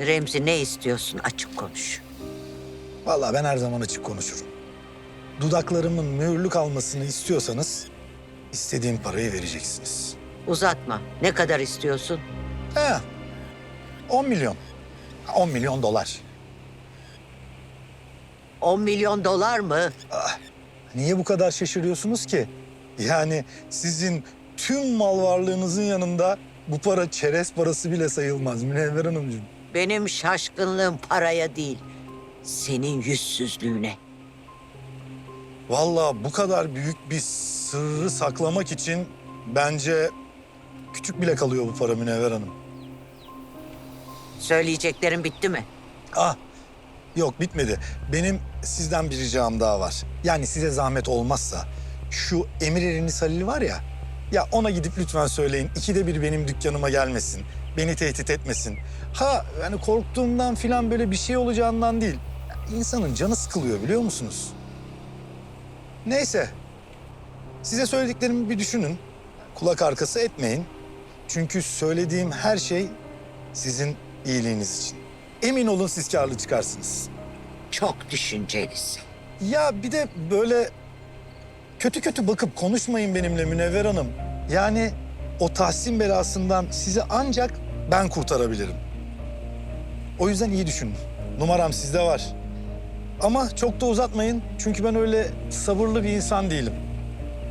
Remzi ne istiyorsun açık konuş. Vallahi ben her zaman açık konuşurum. Dudaklarımın mühürlük almasını istiyorsanız istediğim parayı vereceksiniz. Uzatma. Ne kadar istiyorsun? He. 10 milyon. 10 milyon dolar. 10 milyon dolar mı? Niye bu kadar şaşırıyorsunuz ki? Yani sizin tüm mal varlığınızın yanında bu para çerez parası bile sayılmaz Münevver Hanımcığım. Benim şaşkınlığım paraya değil. Senin yüzsüzlüğüne. Vallahi bu kadar büyük bir sırrı saklamak için bence küçük bile kalıyor bu para Münevver Hanım. Söyleyeceklerin bitti mi? Ah, yok bitmedi. Benim sizden bir ricam daha var. Yani size zahmet olmazsa şu Emir Eriniz Halil var ya... ...ya ona gidip lütfen söyleyin. ikide bir benim dükkanıma gelmesin. Beni tehdit etmesin. Ha yani korktuğumdan falan böyle bir şey olacağından değil. İnsanın canı sıkılıyor biliyor musunuz? Neyse. Size söylediklerimi bir düşünün. Kulak arkası etmeyin. Çünkü söylediğim her şey sizin iyiliğiniz için. Emin olun siz karlı çıkarsınız. Çok düşüncelisin. Ya bir de böyle kötü kötü bakıp konuşmayın benimle Münevver Hanım. Yani o tahsin belasından sizi ancak ben kurtarabilirim. O yüzden iyi düşünün. Numaram sizde var. Ama çok da uzatmayın çünkü ben öyle sabırlı bir insan değilim.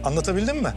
Anlatabildim mi?